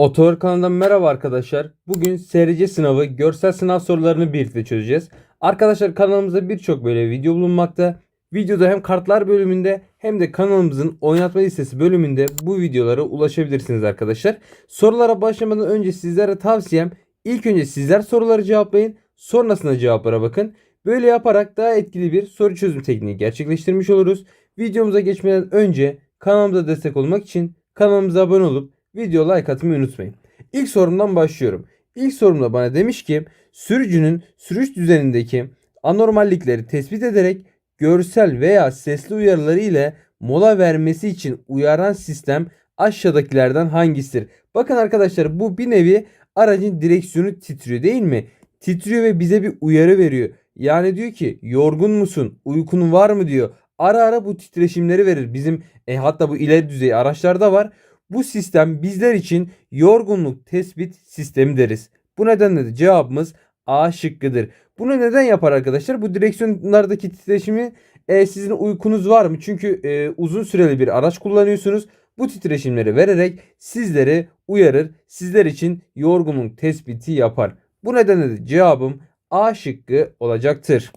Otor kanalından merhaba arkadaşlar. Bugün SRC sınavı görsel sınav sorularını birlikte çözeceğiz. Arkadaşlar kanalımızda birçok böyle video bulunmakta. Videoda hem kartlar bölümünde hem de kanalımızın oynatma listesi bölümünde bu videolara ulaşabilirsiniz arkadaşlar. Sorulara başlamadan önce sizlere tavsiyem ilk önce sizler soruları cevaplayın. Sonrasında cevaplara bakın. Böyle yaparak daha etkili bir soru çözüm tekniği gerçekleştirmiş oluruz. Videomuza geçmeden önce kanalımıza destek olmak için kanalımıza abone olup video like atmayı unutmayın. İlk sorumdan başlıyorum. İlk sorumda bana demiş ki sürücünün sürüş düzenindeki anormallikleri tespit ederek görsel veya sesli uyarıları ile mola vermesi için uyaran sistem aşağıdakilerden hangisidir? Bakın arkadaşlar bu bir nevi aracın direksiyonu titriyor değil mi? Titriyor ve bize bir uyarı veriyor. Yani diyor ki yorgun musun? Uykun var mı diyor. Ara ara bu titreşimleri verir. Bizim e, hatta bu ileri düzey araçlarda var. Bu sistem bizler için yorgunluk tespit sistemi deriz. Bu nedenle de cevabımız A şıkkıdır. Bunu neden yapar arkadaşlar? Bu direksiyonlardaki titreşimi e, sizin uykunuz var mı? Çünkü e, uzun süreli bir araç kullanıyorsunuz. Bu titreşimleri vererek sizleri uyarır. Sizler için yorgunluk tespiti yapar. Bu nedenle de cevabım A şıkkı olacaktır.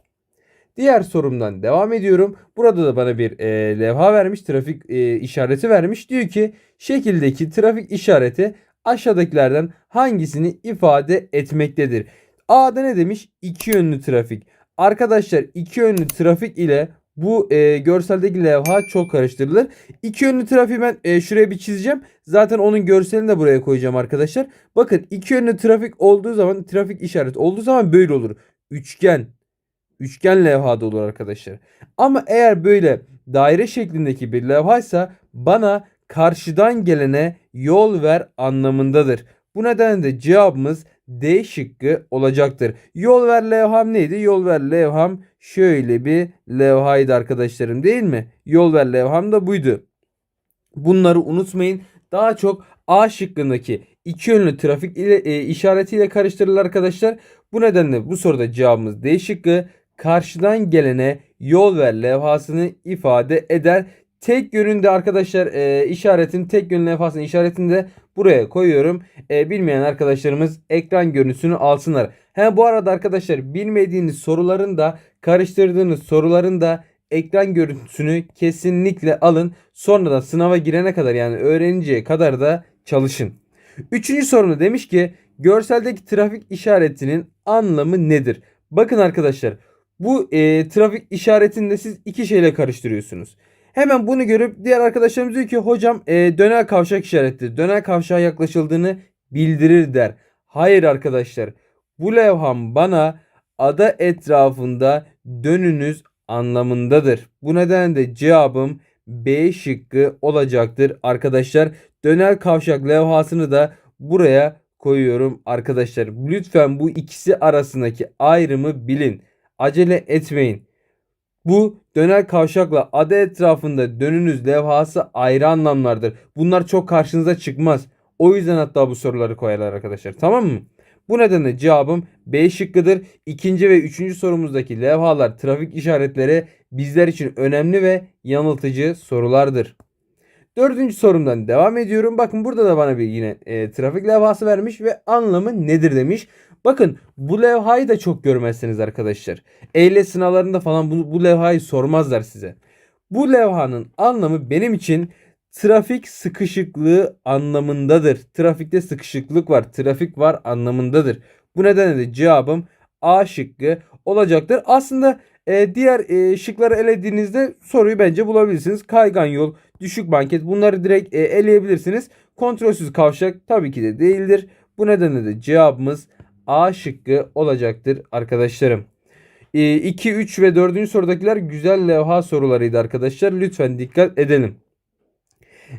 Diğer sorumdan devam ediyorum. Burada da bana bir e, levha vermiş, trafik e, işareti vermiş. Diyor ki şekildeki trafik işareti aşağıdakilerden hangisini ifade etmektedir? A'da ne demiş? İki yönlü trafik. Arkadaşlar iki yönlü trafik ile bu e, görseldeki levha çok karıştırılır. İki yönlü trafiği ben e, şuraya bir çizeceğim. Zaten onun görselini de buraya koyacağım arkadaşlar. Bakın iki yönlü trafik olduğu zaman trafik işareti olduğu zaman böyle olur. Üçgen, üçgen levhada olur arkadaşlar. Ama eğer böyle daire şeklindeki bir levhaysa bana karşıdan gelene yol ver anlamındadır. Bu nedenle de cevabımız D şıkkı olacaktır. Yol ver levham neydi? Yol ver levham şöyle bir levhaydı arkadaşlarım değil mi? Yol ver levham da buydu. Bunları unutmayın. Daha çok A şıkkındaki iki yönlü trafik ile e, işaretiyle karıştırılır arkadaşlar. Bu nedenle bu soruda cevabımız D şıkkı karşıdan gelene yol ver levhasını ifade eder. Tek yönünde arkadaşlar e, işaretin tek yönlü levhasının işaretini de buraya koyuyorum. E, bilmeyen arkadaşlarımız ekran görüntüsünü alsınlar. He bu arada arkadaşlar bilmediğiniz soruların da karıştırdığınız soruların da ekran görüntüsünü kesinlikle alın. Sonradan sınava girene kadar yani öğreninceye kadar da çalışın. Üçüncü sorumda demiş ki görseldeki trafik işaretinin anlamı nedir? Bakın arkadaşlar bu e, trafik işaretinde siz iki şeyle karıştırıyorsunuz. Hemen bunu görüp diğer arkadaşlarımız diyor ki hocam e, dönel kavşak işareti. Dönel kavşağa yaklaşıldığını bildirir der. Hayır arkadaşlar. Bu levham bana ada etrafında dönünüz anlamındadır. Bu nedenle de cevabım B şıkkı olacaktır arkadaşlar. Dönel kavşak levhasını da buraya koyuyorum arkadaşlar. Lütfen bu ikisi arasındaki ayrımı bilin. Acele etmeyin. Bu dönel kavşakla ada etrafında dönünüz levhası ayrı anlamlardır. Bunlar çok karşınıza çıkmaz. O yüzden hatta bu soruları koyarlar arkadaşlar. Tamam mı? Bu nedenle cevabım B şıkkıdır. İkinci ve üçüncü sorumuzdaki levhalar, trafik işaretleri bizler için önemli ve yanıltıcı sorulardır. Dördüncü sorumdan devam ediyorum. Bakın burada da bana bir yine e, trafik levhası vermiş ve anlamı nedir demiş. Bakın bu levhayı da çok görmezsiniz arkadaşlar. Ehliyet sınavlarında falan bu, bu levhayı sormazlar size. Bu levhanın anlamı benim için trafik sıkışıklığı anlamındadır. Trafikte sıkışıklık var, trafik var anlamındadır. Bu nedenle de cevabım A şıkkı olacaktır. Aslında e, diğer e, şıkları elediğinizde soruyu bence bulabilirsiniz. Kaygan yol, düşük banket bunları direkt e, eleyebilirsiniz. Kontrolsüz kavşak tabii ki de değildir. Bu nedenle de cevabımız A şıkkı olacaktır arkadaşlarım. 2, 3 ve 4. sorudakiler güzel levha sorularıydı arkadaşlar. Lütfen dikkat edelim.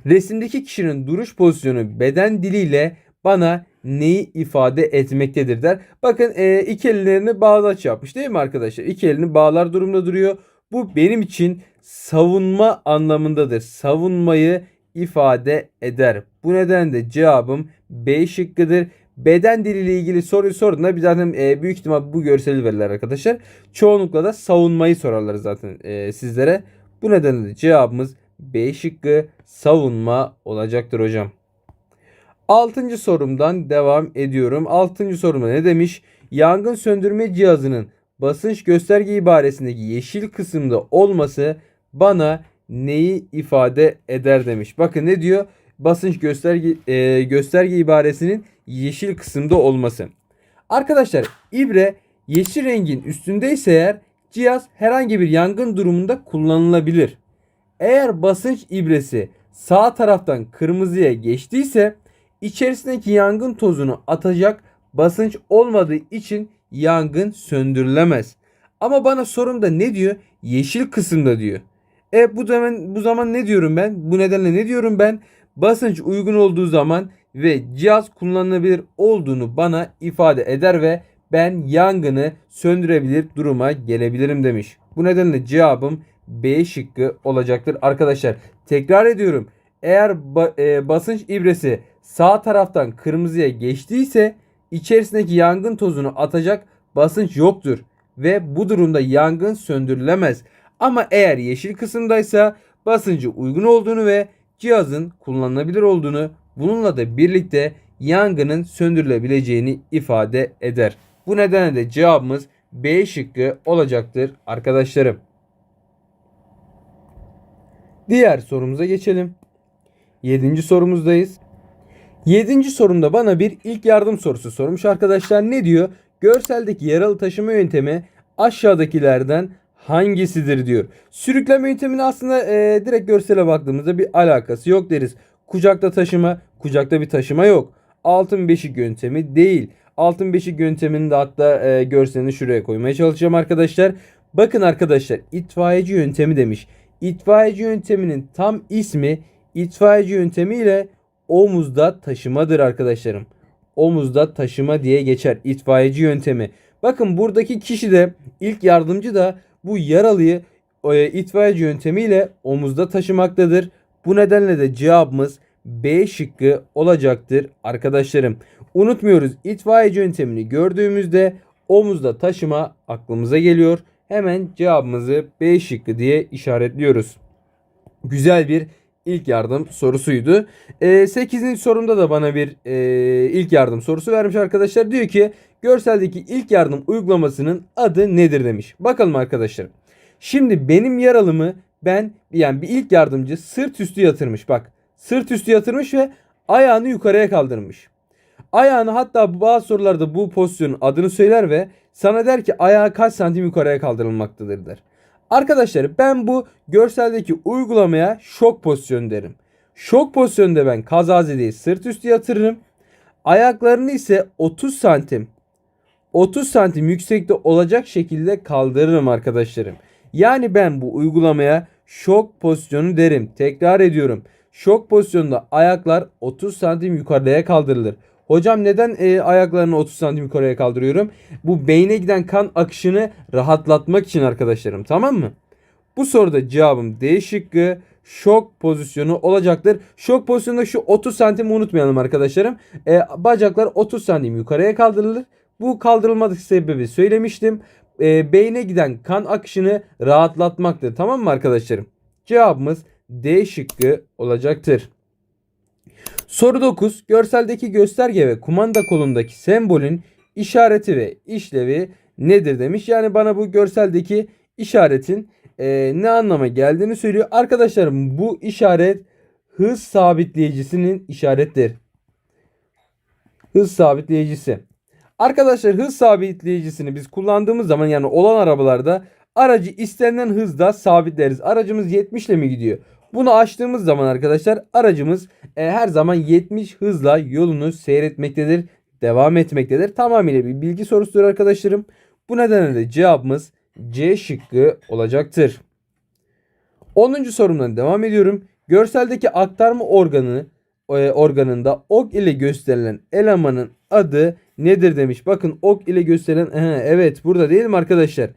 Resimdeki kişinin duruş pozisyonu beden diliyle bana neyi ifade etmektedir der. Bakın e, iki ellerini bağlaç yapmış değil mi arkadaşlar? İki elini bağlar durumda duruyor. Bu benim için savunma anlamındadır. Savunmayı ifade eder. Bu nedenle cevabım B şıkkıdır. Beden diliyle ilgili soruyu sorduğunda bir zaten e, büyük ihtimal bu görseli verirler arkadaşlar. Çoğunlukla da savunmayı sorarlar zaten e, sizlere. Bu nedenle de cevabımız B şıkkı savunma olacaktır hocam. Altıncı sorumdan devam ediyorum. Altıncı sorumda ne demiş? Yangın söndürme cihazının basınç gösterge ibaresindeki yeşil kısımda olması bana neyi ifade eder demiş. Bakın ne diyor? Basınç gösterge e, gösterge ibaresinin yeşil kısımda olması. Arkadaşlar ibre yeşil rengin üstündeyse eğer cihaz herhangi bir yangın durumunda kullanılabilir. Eğer basınç ibresi sağ taraftan kırmızıya geçtiyse içerisindeki yangın tozunu atacak basınç olmadığı için yangın söndürülemez. Ama bana sorumda ne diyor? Yeşil kısımda diyor. E bu zaman bu zaman ne diyorum ben? Bu nedenle ne diyorum ben? Basınç uygun olduğu zaman ve cihaz kullanılabilir olduğunu bana ifade eder ve ben yangını söndürebilir duruma gelebilirim demiş. Bu nedenle cevabım B şıkkı olacaktır arkadaşlar. Tekrar ediyorum. Eğer ba- e, basınç ibresi sağ taraftan kırmızıya geçtiyse içerisindeki yangın tozunu atacak basınç yoktur ve bu durumda yangın söndürülemez. Ama eğer yeşil kısımdaysa basıncı uygun olduğunu ve cihazın kullanılabilir olduğunu bununla da birlikte yangının söndürülebileceğini ifade eder. Bu nedenle de cevabımız B şıkkı olacaktır arkadaşlarım. Diğer sorumuza geçelim. Yedinci sorumuzdayız. Yedinci sorumda bana bir ilk yardım sorusu sormuş arkadaşlar. Ne diyor? Görseldeki yaralı taşıma yöntemi aşağıdakilerden hangisidir diyor. Sürükleme yönteminin aslında e, direkt görsele baktığımızda bir alakası yok deriz. Kucakta taşıma, kucakta bir taşıma yok. Altın beşik yöntemi değil. Altın beşik yöntemini de hatta e, görselini şuraya koymaya çalışacağım arkadaşlar. Bakın arkadaşlar itfaiyeci yöntemi demiş. İtfaiyeci yönteminin tam ismi itfaiyeci yöntemi ile omuzda taşımadır arkadaşlarım. Omuzda taşıma diye geçer itfaiyeci yöntemi. Bakın buradaki kişi de ilk yardımcı da bu yaralıyı e, itfaiyeci yöntemiyle omuzda taşımaktadır. Bu nedenle de cevabımız B şıkkı olacaktır arkadaşlarım. Unutmuyoruz itfaiyeci yöntemini gördüğümüzde omuzda taşıma aklımıza geliyor. Hemen cevabımızı B şıkkı diye işaretliyoruz. Güzel bir ilk yardım sorusuydu. E, 8. sorumda da bana bir e, ilk yardım sorusu vermiş arkadaşlar. Diyor ki görseldeki ilk yardım uygulamasının adı nedir demiş. Bakalım arkadaşlar. Şimdi benim yaralımı ben yani bir ilk yardımcı sırt üstü yatırmış. Bak sırt üstü yatırmış ve ayağını yukarıya kaldırmış. Ayağını hatta bazı sorularda bu pozisyonun adını söyler ve sana der ki ayağı kaç santim yukarıya kaldırılmaktadır der. Arkadaşlar ben bu görseldeki uygulamaya şok pozisyonu derim. Şok pozisyonunda ben kazazedeyi sırt üstü yatırırım. Ayaklarını ise 30 santim 30 santim yüksekte olacak şekilde kaldırırım arkadaşlarım. Yani ben bu uygulamaya şok pozisyonu derim. Tekrar ediyorum. Şok pozisyonunda ayaklar 30 santim yukarıya kaldırılır. Hocam neden e, ayaklarını 30 santim yukarıya kaldırıyorum? Bu beyne giden kan akışını rahatlatmak için arkadaşlarım. Tamam mı? Bu soruda cevabım D şıkkı şok pozisyonu olacaktır. Şok pozisyonunda şu 30 santim unutmayalım arkadaşlarım. E, bacaklar 30 santim yukarıya kaldırılır. Bu kaldırılmadaki sebebi söylemiştim. E, beyne giden kan akışını rahatlatmaktır. Tamam mı arkadaşlarım? Cevabımız D şıkkı olacaktır. Soru 9. Görseldeki gösterge ve kumanda kolundaki sembolün işareti ve işlevi nedir demiş. Yani bana bu görseldeki işaretin e, ne anlama geldiğini söylüyor. Arkadaşlarım bu işaret hız sabitleyicisinin işarettir. Hız sabitleyicisi. Arkadaşlar hız sabitleyicisini biz kullandığımız zaman yani olan arabalarda aracı istenilen hızda sabitleriz. Aracımız 70 ile mi gidiyor? Bunu açtığımız zaman arkadaşlar aracımız e, her zaman 70 hızla yolunu seyretmektedir. Devam etmektedir. Tamamıyla bir bilgi sorusudur arkadaşlarım. Bu nedenle de cevabımız C şıkkı olacaktır. 10. sorumdan devam ediyorum. Görseldeki aktarma organı e, organında ok ile gösterilen elemanın adı nedir demiş. Bakın ok ile gösterilen he, evet burada değil mi arkadaşlar?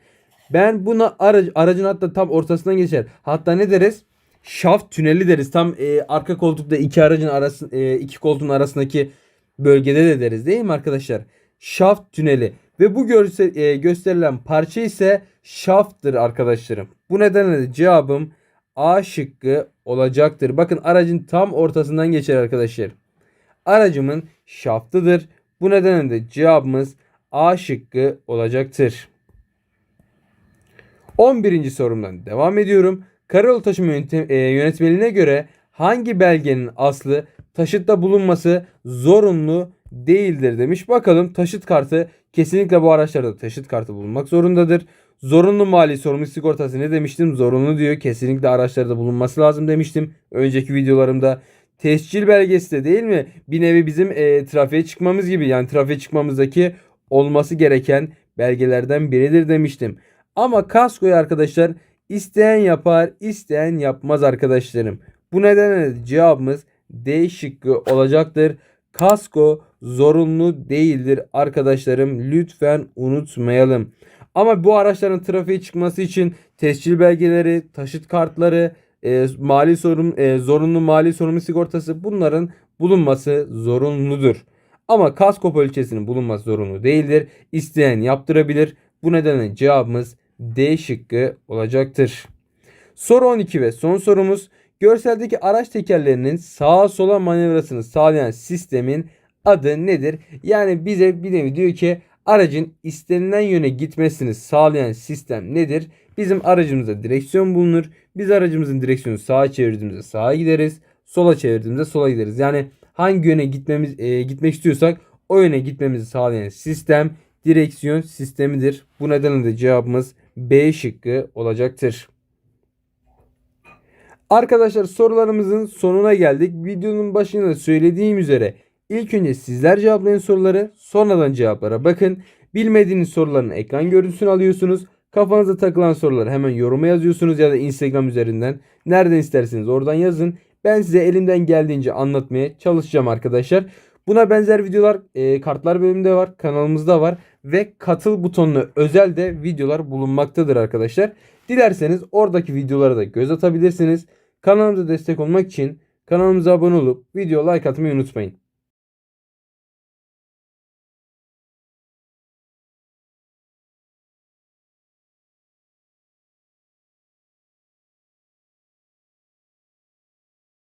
Ben buna aracı, aracın hatta tam ortasından geçer. Hatta ne deriz? Şaft tüneli deriz. Tam e, arka koltukta iki aracın arası e, iki koltuğun arasındaki bölgede de deriz değil mi arkadaşlar? Şaft tüneli ve bu görse, e, gösterilen parça ise şafttır arkadaşlarım. Bu nedenle de cevabım A şıkkı olacaktır. Bakın aracın tam ortasından geçer arkadaşlar. aracımın şaftıdır. Bu nedenle de cevabımız A şıkkı olacaktır. 11. sorumdan devam ediyorum. Karayolu taşıma e, yönetmeliğine göre hangi belgenin aslı taşıtta bulunması zorunlu değildir demiş. Bakalım taşıt kartı kesinlikle bu araçlarda taşıt kartı bulunmak zorundadır. Zorunlu mali sorumluluk sigortası ne demiştim? Zorunlu diyor. Kesinlikle araçlarda bulunması lazım demiştim. Önceki videolarımda. Tescil belgesi de değil mi? Bir nevi bizim e, trafiğe çıkmamız gibi. Yani trafiğe çıkmamızdaki olması gereken belgelerden biridir demiştim. Ama kaskoyu arkadaşlar isteyen yapar, isteyen yapmaz arkadaşlarım. Bu nedenle de cevabımız D şıkkı olacaktır. Kasko zorunlu değildir arkadaşlarım. Lütfen unutmayalım. Ama bu araçların trafiğe çıkması için tescil belgeleri, taşıt kartları, e, mali sorun, e, zorunlu mali sorumlu sigortası bunların bulunması zorunludur. Ama kasko poliçesinin bulunması zorunlu değildir. İsteyen yaptırabilir. Bu nedenle cevabımız D şıkkı olacaktır. Soru 12 ve son sorumuz. Görseldeki araç tekerlerinin sağa sola manevrasını sağlayan sistemin adı nedir? Yani bize bir nevi diyor ki aracın istenilen yöne gitmesini sağlayan sistem nedir? Bizim aracımızda direksiyon bulunur. Biz aracımızın direksiyonu sağa çevirdiğimizde sağa gideriz. Sola çevirdiğimizde sola gideriz. Yani hangi yöne gitmemiz e, gitmek istiyorsak o yöne gitmemizi sağlayan sistem direksiyon sistemidir. Bu nedenle de cevabımız B şıkkı olacaktır. Arkadaşlar sorularımızın sonuna geldik. Videonun başında da söylediğim üzere ilk önce sizler cevaplayın soruları sonradan cevaplara bakın. Bilmediğiniz soruların ekran görüntüsünü alıyorsunuz. Kafanıza takılan soruları hemen yoruma yazıyorsunuz ya da Instagram üzerinden. Nereden isterseniz oradan yazın. Ben size elimden geldiğince anlatmaya çalışacağım arkadaşlar. Buna benzer videolar e, kartlar bölümünde var. Kanalımızda var. Ve katıl butonuna özel de videolar bulunmaktadır arkadaşlar. Dilerseniz oradaki videolara da göz atabilirsiniz. Kanalımıza destek olmak için kanalımıza abone olup video like atmayı unutmayın.